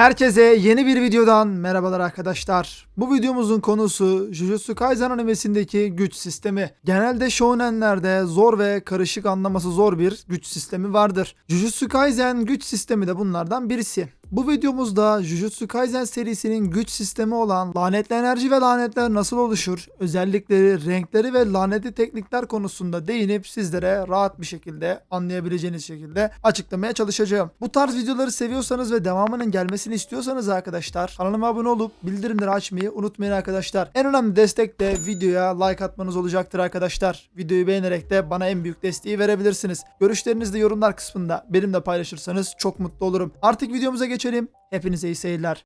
Herkese yeni bir videodan merhabalar arkadaşlar. Bu videomuzun konusu Jujutsu Kaisen animesindeki güç sistemi. Genelde shonenlerde zor ve karışık anlaması zor bir güç sistemi vardır. Jujutsu Kaisen güç sistemi de bunlardan birisi. Bu videomuzda Jujutsu Kaisen serisinin güç sistemi olan lanetli enerji ve lanetler nasıl oluşur, özellikleri, renkleri ve lanetli teknikler konusunda değinip sizlere rahat bir şekilde anlayabileceğiniz şekilde açıklamaya çalışacağım. Bu tarz videoları seviyorsanız ve devamının gelmesini istiyorsanız arkadaşlar kanalıma abone olup bildirimleri açmayı unutmayın arkadaşlar. En önemli destek de videoya like atmanız olacaktır arkadaşlar. Videoyu beğenerek de bana en büyük desteği verebilirsiniz. Görüşlerinizi de yorumlar kısmında benimle paylaşırsanız çok mutlu olurum. Artık videomuza geçelim. Hepinize iyi seyirler.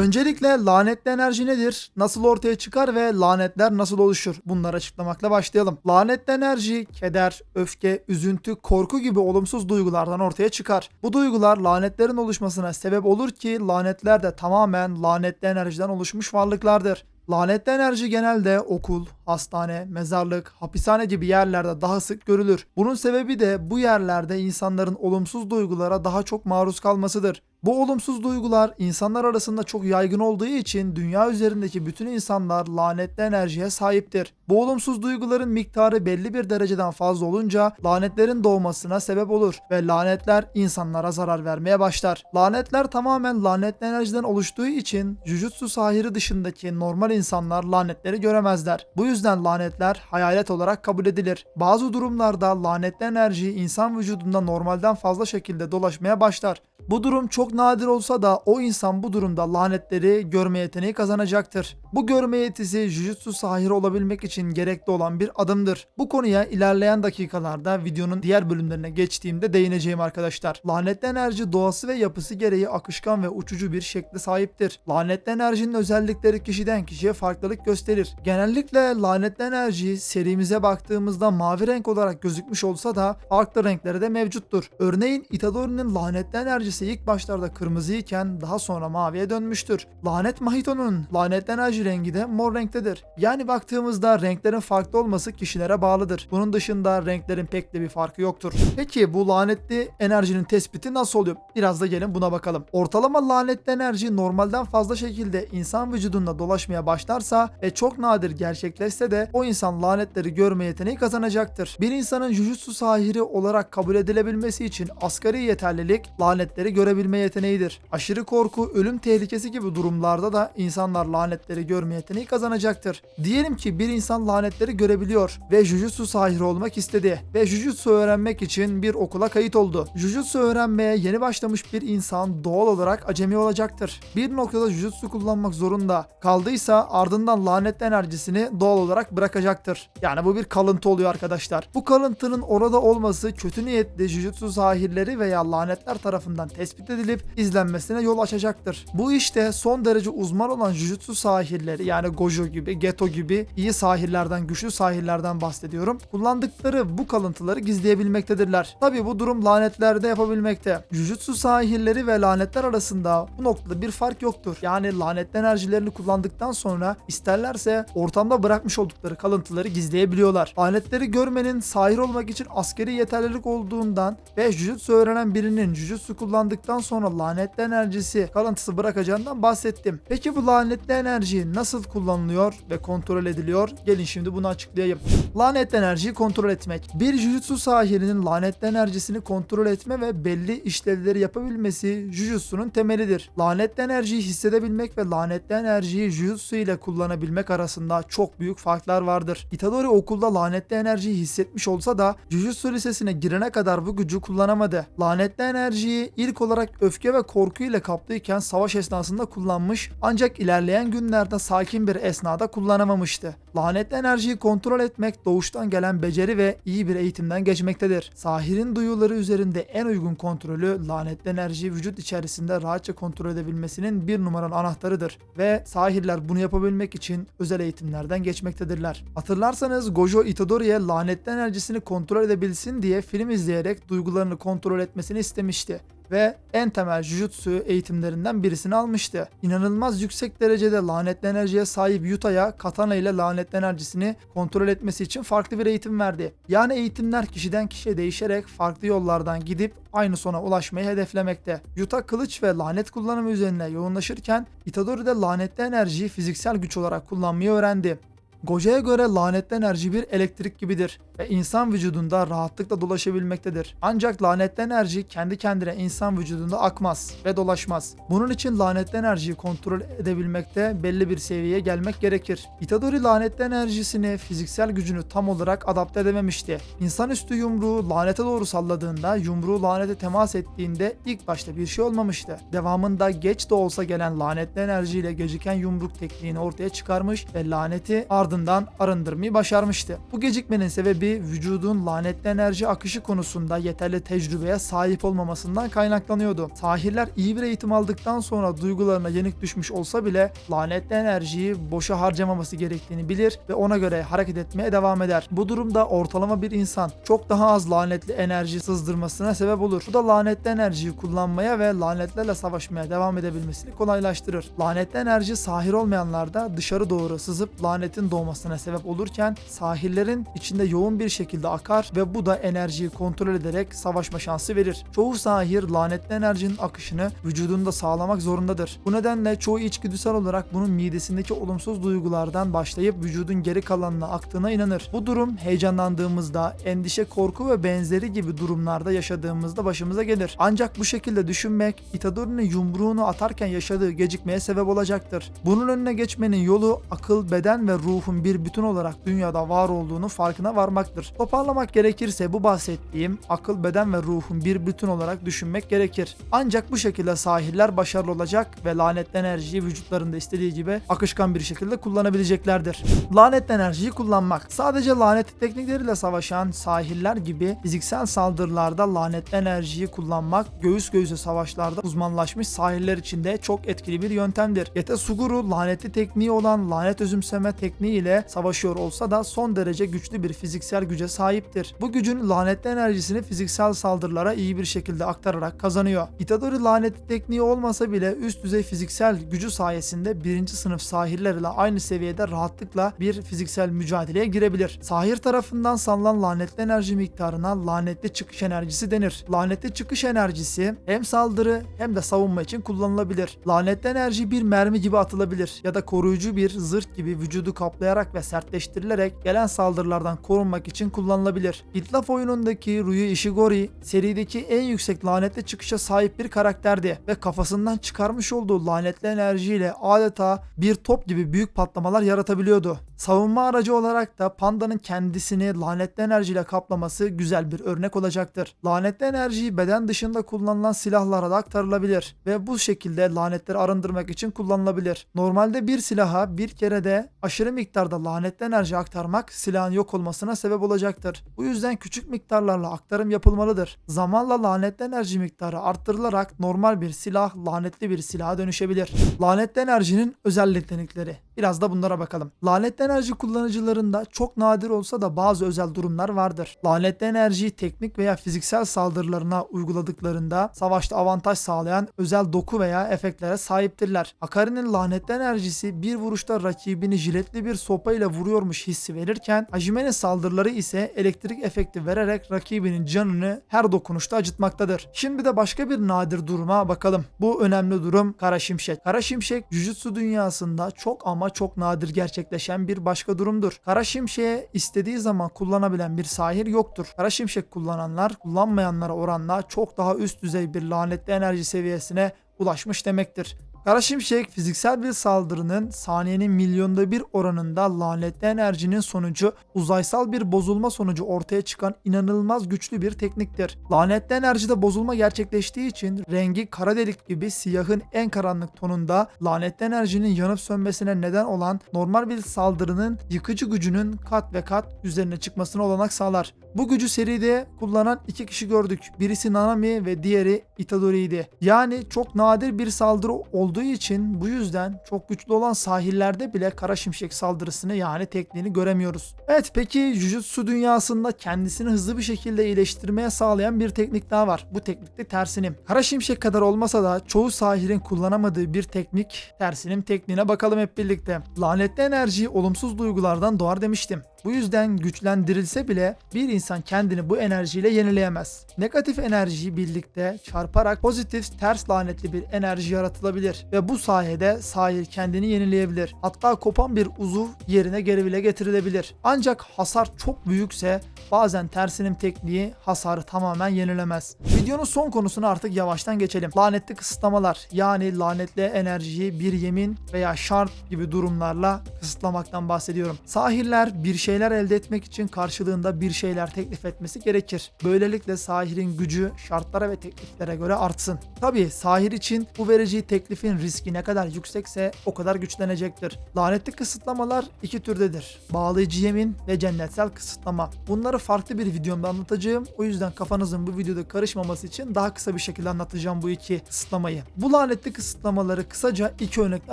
Öncelikle lanetli enerji nedir? Nasıl ortaya çıkar ve lanetler nasıl oluşur? Bunları açıklamakla başlayalım. Lanetli enerji keder, öfke, üzüntü, korku gibi olumsuz duygulardan ortaya çıkar. Bu duygular lanetlerin oluşmasına sebep olur ki lanetler de tamamen lanetli enerjiden oluşmuş varlıklardır. Lanetli enerji genelde okul, hastane, mezarlık, hapishane gibi yerlerde daha sık görülür. Bunun sebebi de bu yerlerde insanların olumsuz duygulara daha çok maruz kalmasıdır. Bu olumsuz duygular insanlar arasında çok yaygın olduğu için dünya üzerindeki bütün insanlar lanetli enerjiye sahiptir. Bu olumsuz duyguların miktarı belli bir dereceden fazla olunca lanetlerin doğmasına sebep olur ve lanetler insanlara zarar vermeye başlar. Lanetler tamamen lanetli enerjiden oluştuğu için Jujutsu sahiri dışındaki normal insanlar lanetleri göremezler. Bu yüzden lanetler hayalet olarak kabul edilir. Bazı durumlarda lanetli enerji insan vücudunda normalden fazla şekilde dolaşmaya başlar. Bu durum çok nadir olsa da o insan bu durumda lanetleri görme yeteneği kazanacaktır. Bu görme yetisi Jujutsu sahiri olabilmek için gerekli olan bir adımdır. Bu konuya ilerleyen dakikalarda videonun diğer bölümlerine geçtiğimde değineceğim arkadaşlar. Lanetli enerji doğası ve yapısı gereği akışkan ve uçucu bir şekle sahiptir. Lanetli enerjinin özellikleri kişiden kişiye farklılık gösterir. Genellikle lanetli enerji serimize baktığımızda mavi renk olarak gözükmüş olsa da farklı renkleri de mevcuttur. Örneğin Itadori'nin lanetli enerjisi ilk başlarda kırmızıyken daha sonra maviye dönmüştür. Lanet Mahito'nun lanetli enerji rengi de mor renktedir. Yani baktığımızda renklerin farklı olması kişilere bağlıdır. Bunun dışında renklerin pek de bir farkı yoktur. Peki bu lanetli enerjinin tespiti nasıl oluyor? Biraz da gelin buna bakalım. Ortalama lanetli enerji normalden fazla şekilde insan vücudunda dolaşmaya başlarsa ve çok nadir gerçekleşse de o insan lanetleri görme yeteneği kazanacaktır. Bir insanın Jujutsu sahiri olarak kabul edilebilmesi için asgari yeterlilik lanetleri görebilme yeteneğidir. Aşırı korku, ölüm tehlikesi gibi durumlarda da insanlar lanetleri görme yeteneği kazanacaktır. Diyelim ki bir insan lanetleri görebiliyor ve Jujutsu sahiri olmak istedi ve Jujutsu öğrenmek için bir okula kayıt oldu. Jujutsu öğrenmeye yeni başlamış bir insan doğal olarak acemi olacaktır. Bir noktada Jujutsu kullanmak zorunda kaldıysa ardından lanetli enerjisini doğal olarak bırakacaktır. Yani bu bir kalıntı oluyor arkadaşlar. Bu kalıntının orada olması kötü niyetli Jujutsu sahirleri veya lanetler tarafından tespit edilip izlenmesine yol açacaktır. Bu işte son derece uzman olan Jujutsu sahirleri yani Gojo gibi, Geto gibi iyi sahirlerden, güçlü sahirlerden bahsediyorum. Kullandıkları bu kalıntıları gizleyebilmektedirler. Tabi bu durum lanetlerde yapabilmekte. Jujutsu sahirleri ve lanetler arasında bu noktada bir fark yoktur. Yani lanetli enerjilerini kullandıktan sonra isterlerse ortamda bırakmış oldukları kalıntıları gizleyebiliyorlar. Lanetleri görmenin sahir olmak için askeri yeterlilik olduğundan ve Jujutsu öğrenen birinin Jujutsu kullandıktan sonra lanetli enerjisi kalıntısı bırakacağından bahsettim. Peki bu lanetli enerji nasıl kullanılıyor ve kontrol ediliyor? Gelin şimdi bunu açıklayayım. Lanetli enerjiyi kontrol etmek. Bir Jujutsu sahirinin lanetli enerjisini kontrol etme ve belli işlevleri yapabilmesi Jujutsu'nun temelidir. Lanetli enerjiyi hissedebilmek ve lanetli enerjiyi Jujutsu ile kullanabilmek arasında çok büyük farklar vardır. Itadori okulda lanetli enerjiyi hissetmiş olsa da Jujutsu lisesine girene kadar bu gücü kullanamadı. Lanetli enerjiyi ilk olarak öfke ve korku ile kaplıyken savaş esnasında kullanmış ancak ilerleyen günlerde sakin bir esnada kullanamamıştı. Lanetli enerjiyi kontrol etmek doğuştan gelen beceri ve iyi bir eğitimden geçmektedir. Sahirin duyuları üzerinde en uygun kontrolü lanetli enerjiyi vücut içerisinde rahatça kontrol edebilmesinin bir numaralı anahtarıdır ve sahirler bunu yapabilmek için özel eğitimlerden geçmektedirler. Hatırlarsanız Gojo Itadori'ye lanetli enerjisini kontrol edebilsin diye film izleyerek duygularını kontrol etmesini istemişti. Ve en temel Jujutsu eğitimlerinden birisini almıştı. İnanılmaz yüksek derecede lanetli enerjiye sahip Yuta'ya katana ile lanetli enerjisini kontrol etmesi için farklı bir eğitim verdi. Yani eğitimler kişiden kişiye değişerek farklı yollardan gidip aynı sona ulaşmayı hedeflemekte. Yuta kılıç ve lanet kullanımı üzerine yoğunlaşırken Itadori de lanetli enerjiyi fiziksel güç olarak kullanmayı öğrendi. Goja'ya göre lanetli enerji bir elektrik gibidir ve insan vücudunda rahatlıkla dolaşabilmektedir. Ancak lanetli enerji kendi kendine insan vücudunda akmaz ve dolaşmaz. Bunun için lanetli enerjiyi kontrol edebilmekte belli bir seviyeye gelmek gerekir. Itadori lanetli enerjisini fiziksel gücünü tam olarak adapte edememişti. İnsanüstü yumruğu lanete doğru salladığında yumruğu lanete temas ettiğinde ilk başta bir şey olmamıştı. Devamında geç de olsa gelen lanetli enerjiyle geciken yumruk tekniğini ortaya çıkarmış ve laneti ardından arındırmayı başarmıştı. Bu gecikmenin sebebi vücudun lanetli enerji akışı konusunda yeterli tecrübeye sahip olmamasından kaynaklanıyordu. Sahirler iyi bir eğitim aldıktan sonra duygularına yenik düşmüş olsa bile lanetli enerjiyi boşa harcamaması gerektiğini bilir ve ona göre hareket etmeye devam eder. Bu durumda ortalama bir insan çok daha az lanetli enerji sızdırmasına sebep olur. Bu da lanetli enerjiyi kullanmaya ve lanetlerle savaşmaya devam edebilmesini kolaylaştırır. Lanetli enerji sahir olmayanlarda dışarı doğru sızıp lanetin doğmasına sebep olurken sahirlerin içinde yoğun bir şekilde akar ve bu da enerjiyi kontrol ederek savaşma şansı verir. Çoğu sahir lanetli enerjinin akışını vücudunda sağlamak zorundadır. Bu nedenle çoğu içgüdüsel olarak bunun midesindeki olumsuz duygulardan başlayıp vücudun geri kalanına aktığına inanır. Bu durum heyecanlandığımızda, endişe, korku ve benzeri gibi durumlarda yaşadığımızda başımıza gelir. Ancak bu şekilde düşünmek Itadori'nin yumruğunu atarken yaşadığı gecikmeye sebep olacaktır. Bunun önüne geçmenin yolu akıl, beden ve ruhun bir bütün olarak dünyada var olduğunu farkına varmaktır. Toparlamak gerekirse bu bahsettiğim akıl, beden ve ruhun bir bütün olarak düşünmek gerekir. Ancak bu şekilde sahiller başarılı olacak ve lanetli enerjiyi vücutlarında istediği gibi akışkan bir şekilde kullanabileceklerdir. Lanetli enerjiyi kullanmak. Sadece lanetli teknikleriyle savaşan sahiller gibi fiziksel saldırılarda lanetli enerjiyi kullanmak göğüs göğüse savaşlarda uzmanlaşmış sahiller için de çok etkili bir yöntemdir. Yete Suguru lanetli tekniği olan lanet özümseme tekniği ile savaşıyor olsa da son derece güçlü bir fiziksel güce sahiptir. Bu gücün lanetli enerjisini fiziksel saldırılara iyi bir şekilde aktararak kazanıyor. Itadori lanetli tekniği olmasa bile üst düzey fiziksel gücü sayesinde birinci sınıf sahirlerle aynı seviyede rahatlıkla bir fiziksel mücadeleye girebilir. Sahir tarafından sanılan lanetli enerji miktarına lanetli çıkış enerjisi denir. Lanetli çıkış enerjisi hem saldırı hem de savunma için kullanılabilir. Lanetli enerji bir mermi gibi atılabilir ya da koruyucu bir zırh gibi vücudu kaplayarak ve sertleştirilerek gelen saldırılardan korunmak için kullanılabilir. İtlaf oyunundaki Ryu Ishigori serideki en yüksek lanetli çıkışa sahip bir karakterdi ve kafasından çıkarmış olduğu lanetli enerjiyle adeta bir top gibi büyük patlamalar yaratabiliyordu. Savunma aracı olarak da pandanın kendisini lanetli enerjiyle kaplaması güzel bir örnek olacaktır. Lanetli enerjiyi beden dışında kullanılan silahlara da aktarılabilir ve bu şekilde lanetleri arındırmak için kullanılabilir. Normalde bir silaha bir kerede aşırı miktarda lanetli enerji aktarmak silahın yok olmasına sebep olacaktır. Bu yüzden küçük miktarlarla aktarım yapılmalıdır. Zamanla lanetli enerji miktarı arttırılarak normal bir silah lanetli bir silaha dönüşebilir. Lanetli enerjinin özel yetenekleri. Biraz da bunlara bakalım. Lanetli enerji kullanıcılarında çok nadir olsa da bazı özel durumlar vardır. Lanetli enerjiyi teknik veya fiziksel saldırılarına uyguladıklarında savaşta avantaj sağlayan özel doku veya efektlere sahiptirler. Akari'nin lanetli enerjisi bir vuruşta rakibini jiletli bir sopa ile vuruyormuş hissi verirken Hajime'nin saldırıları ise elektrik efekti vererek rakibinin canını her dokunuşta acıtmaktadır. Şimdi de başka bir nadir duruma bakalım. Bu önemli durum Kara Şimşek. Kara Şimşek Jujutsu dünyasında çok ama çok nadir gerçekleşen bir başka durumdur. Kara Şimşek'e istediği zaman kullanabilen bir sahir yoktur. Kara Şimşek kullananlar kullanmayanlara oranla çok daha üst düzey bir lanetli enerji seviyesine ulaşmış demektir. Kara Şimşek fiziksel bir saldırının saniyenin milyonda bir oranında lanetli enerjinin sonucu uzaysal bir bozulma sonucu ortaya çıkan inanılmaz güçlü bir tekniktir. Lanetli enerjide bozulma gerçekleştiği için rengi kara delik gibi siyahın en karanlık tonunda lanetli enerjinin yanıp sönmesine neden olan normal bir saldırının yıkıcı gücünün kat ve kat üzerine çıkmasına olanak sağlar. Bu gücü seride kullanan iki kişi gördük. Birisi Nanami ve diğeri Itadori'ydi. Yani çok nadir bir saldırı olduğu olduğu için bu yüzden çok güçlü olan sahillerde bile kara şimşek saldırısını yani tekniğini göremiyoruz. Evet peki Jujutsu dünyasında kendisini hızlı bir şekilde iyileştirmeye sağlayan bir teknik daha var. Bu teknik de tersinim. Kara şimşek kadar olmasa da çoğu sahilin kullanamadığı bir teknik tersinim tekniğine bakalım hep birlikte. Lanetli enerji olumsuz duygulardan doğar demiştim. Bu yüzden güçlendirilse bile bir insan kendini bu enerjiyle yenileyemez. Negatif enerjiyi birlikte çarparak pozitif ters lanetli bir enerji yaratılabilir ve bu sayede sahil kendini yenileyebilir. Hatta kopan bir uzuv yerine geri bile getirilebilir. Ancak hasar çok büyükse bazen tersinim tekniği hasarı tamamen yenilemez. Videonun son konusuna artık yavaştan geçelim. Lanetli kısıtlamalar yani lanetli enerjiyi bir yemin veya şart gibi durumlarla kısıtlamaktan bahsediyorum. Sahiller bir şeyler elde etmek için karşılığında bir şeyler teklif etmesi gerekir. Böylelikle sahirin gücü şartlara ve tekliflere göre artsın. Tabii sahir için bu vereceği teklifin riski ne kadar yüksekse o kadar güçlenecektir. Lanetli kısıtlamalar iki türdedir. Bağlayıcı yemin ve cennetsel kısıtlama. Bunları farklı bir videomda anlatacağım. O yüzden kafanızın bu videoda karışmaması için daha kısa bir şekilde anlatacağım bu iki kısıtlamayı. Bu lanetli kısıtlamaları kısaca iki örnekle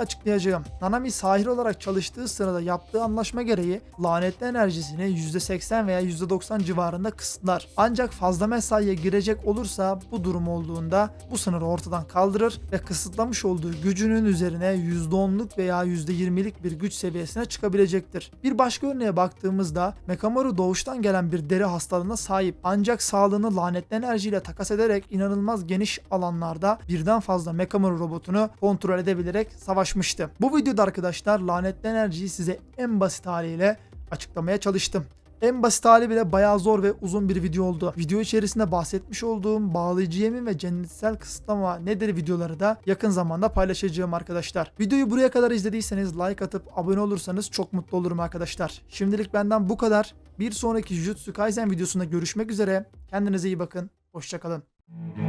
açıklayacağım. Nanami sahir olarak çalıştığı sırada yaptığı anlaşma gereği lanetli enerjisini %80 veya %90 civarında kısıtlar. Ancak fazla mesaiye girecek olursa bu durum olduğunda bu sınırı ortadan kaldırır ve kısıtlamış olduğu gücünün üzerine %10'luk veya %20'lik bir güç seviyesine çıkabilecektir. Bir başka örneğe baktığımızda Mekamaru doğuştan gelen bir deri hastalığına sahip ancak sağlığını lanetli enerjiyle takas ederek inanılmaz geniş alanlarda birden fazla Mekamaru robotunu kontrol edebilerek savaşmıştı. Bu videoda arkadaşlar lanetli enerjiyi size en basit haliyle açıklamaya çalıştım. En basit hali bile bayağı zor ve uzun bir video oldu. Video içerisinde bahsetmiş olduğum bağlayıcı yemin ve cennetsel kısıtlama nedir videoları da yakın zamanda paylaşacağım arkadaşlar. Videoyu buraya kadar izlediyseniz like atıp abone olursanız çok mutlu olurum arkadaşlar. Şimdilik benden bu kadar. Bir sonraki Jujutsu Kaisen videosunda görüşmek üzere. Kendinize iyi bakın. Hoşçakalın.